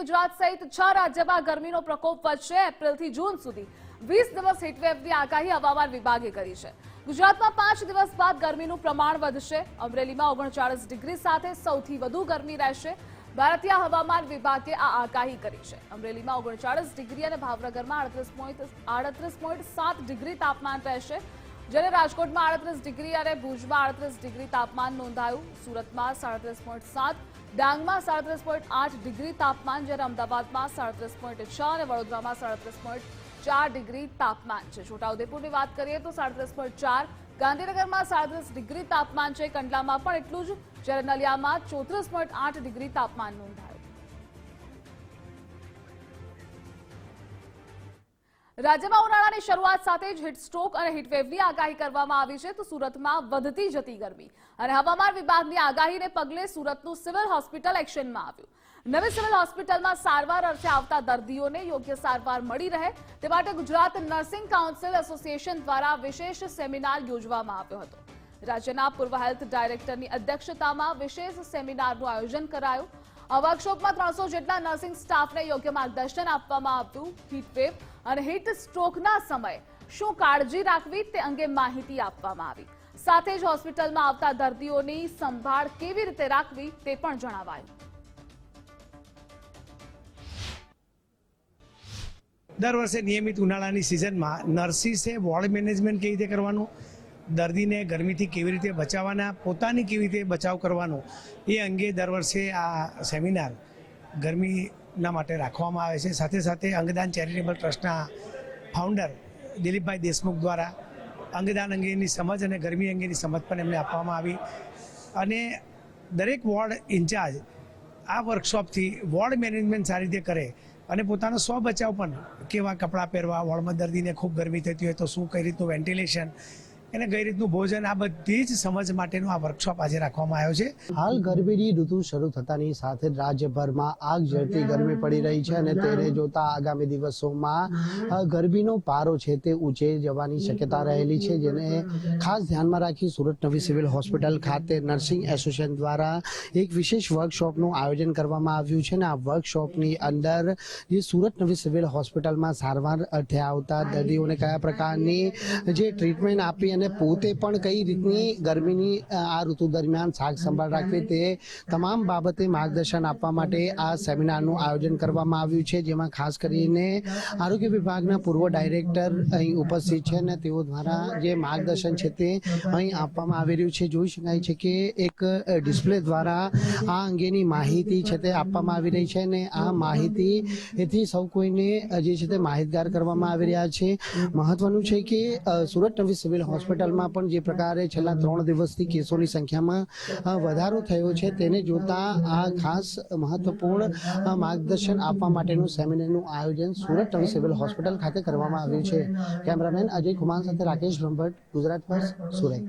ગુજરાત સહિત છ રાજ્યમાં ગરમીનો પ્રકોપ વધશે એપ્રિલથી જૂન સુધી. વીસ દિવસ હીટવેવની આગાહી હવામાન વિભાગે કરી છે. ગુજરાતમાં પાંચ દિવસ બાદ ગરમીનું પ્રમાણ વધશે. અમરેલીમાં ઓગણચાળીસ ડિગ્રી સાથે સૌથી વધુ ગરમી રહેશે. ભારતીય હવામાન વિભાગે આ આગાહી કરી છે. અમરેલીમાં ઓગણચાળીસ ડિગ્રી અને ભાવનગરમાં આડત્રીસ પોઈન્ટ સાત ડિગ્રી તાપમાન રહેશે. જ્યારે રાજકોટમાં આડત્રીસ ડિગ્રી અને ભુજમાં આડત્રીસ ડિગ્રી તાપમાન નોંધાયું, સુરતમાં સાડત્રીસ પોઈન્ટ સાત, ડાંગમાં સાડત્રીસ પોઈન્ટ આઠ ડિગ્રી તાપમાન, જ્યારે અમદાવાદમાં સાડત્રીસ પોઈન્ટ છ અને વડોદરામાં સાડત્રીસ પોઈન્ટ ચાર ડિગ્રી તાપમાન છે. છોટાઉદેપુરની વાત કરીએ તો સાડત્રીસ પોઈન્ટ ચાર, ગાંધીનગરમાં સાડત્રીસ ડિગ્રી તાપમાન છે. કંડલામાં પણ એટલું જ, જ્યારે નલિયામાં ચોત્રીસ પોઈન્ટ આઠ ડિગ્રી તાપમાન નોંધાયું. રાજ્યમાં ઉનાળાની શરૂઆત સાથે જ હીટસ્ટ્રોક અને હીટવેવની આગાહી કરવામાં આવી છે તો સુરતમાં વધતી જતી ગરમી. અને હવામાન વિભાગની આગાહીને પગલે સુરતનું સિવિલ હોસ્પિટલ એક્શનમાં આવ્યું. નવી સિવિલ હોસ્પિટલમાં સારવાર અર્થે આવતા દર્દીઓને યોગ્ય સારવાર મળી રહે તે માટે ગુજરાત નર્સિંગ કાઉન્સિલ એસોસિએશન દ્વારા વિશેષ સેમિનાર યોજવામાં આવ્યો હતો. રાજ્યના પૂર્વ હેલ્થ ડાયરેક્ટરની અધ્યક્ષતામાં વિશેષ સેમિનારનું આયોજન કરાયું. વર્કશોપમાં ત્રણસો જેટલા નર્સિંગ સ્ટાફને યોગ્ય માર્ગદર્શન આપવામાં આવ્યું. હીટવેવ અને હીટ સ્ટ્રોકના સમયે શું કાળજી રાખવી તે અંગે માહિતી આપવામાં આવી. સાથે જ હોસ્પિટલમાં આવતા દર્દીઓની સંભાળ કેવી રીતે રાખવી તે પણ જણાવાયું. દર વર્ષે નિયમિત ઉનાળાની સિઝનમાં નર્સિસે વોર્ડ મેનેજમેન્ટ કેવી રીતે કરવાનું? દર્દીને ગરમીથી કેવી રીતે બચાવવાના, પોતાની કેવી રીતે બચાવ કરવાનો, એ અંગે દર વર્ષે આ સેમિનાર ગરમીના માટે રાખવામાં આવે છે. સાથે સાથે અંગદાન ચેરિટેબલ ટ્રસ્ટના ફાઉન્ડર દિલીપભાઈ દેશમુખ દ્વારા અંગદાન અંગેની સમજ અને ગરમી અંગેની સમજ પણ એમને આપવામાં આવી. અને દરેક વોર્ડ ઇન્ચાર્જ આ વર્કશોપથી વોર્ડ મેનેજમેન્ટ સારી રીતે કરે અને પોતાનો સ્વ બચાવ પણ કેવા કપડાં પહેરવા, વોર્ડમાં દર્દીને ખૂબ ગરમી થતી હોય તો શું કઈ રીતનું વેન્ટિલેશન અને કઈ રીતનું ભોજન આ બધી જ સમજ માટેનો આ વર્કશોપ આજે રાખવામાં આવ્યો છે. હાલ ગરમીની ઋતુ શરૂ થતાની સાથે રાજ્યભરમાં આગ ઝરતી ગરમી પડી રહી છે અને તેને જોતા આગામી દિવસોમાં ગરમીનો પારો છે તે ઊંચે જવાની શક્યતા રહેલી છે, જેને ખાસ ધ્યાનમાં રાખી સુરત નવી સિવિલ હોસ્પિટલ ખાતે નર્સિંગ એસોસિએશન દ્વારા એક વિશેષ વર્કશોપનું આયોજન કરવામાં આવ્યું છે અને આ વર્કશોપની અંદર જે સુરત નવી સિવિલ હોસ્પિટલમાં સારવાર અર્થે આવતા દર્દીઓને કયા પ્રકારની જે ટ્રીટમેન્ટ આપી અને પોતે પણ કઈ રીતની ગરમીની આ ઋતુ દરમિયાન સાગ સંભાળ રાખવી તે તમામ બાબતે માર્ગદર્શન આપવા માટે આ સેમિનારનું આયોજન કરવામાં આવ્યું છે, જેમાં ખાસ કરીને આરોગ્ય વિભાગના પૂર્વ ડાયરેક્ટર અહીં ઉપસ્થિત છે અને તેઓ દ્વારા જે માર્ગદર્શન છે તે અહીં આપવામાં આવી રહ્યું છે. જોઈ શકાય છે કે એક ડિસ્પ્લે દ્વારા આ અંગેની માહિતી છે તે આપવામાં આવી રહી છે અને આ માહિતી એથી સૌ કોઈને જે છે તે માહિતગાર કરવામાં આવી રહ્યા છે. મહત્વનું છે કે સુરત નવી સિવિલ હોસ્પિટલમાં પણ જે પ્રકારે છેલ્લા ત્રણ દિવસથી કેસોની સંખ્યામાં વધારો થયો છે, તેને જોતા આ ખાસ મહત્વપૂર્ણ માર્ગદર્શન આપવા માટેનું સેમિનારનું આયોજન સુરત નવી સિવિલ હોસ્પિટલ ખાતે કરવામાં આવ્યું છે. કેમેરામેન અજય કુમાર સાથે રાકેશ બ્રહ્મભટ્ટ, ગુજરાત પર સુરત.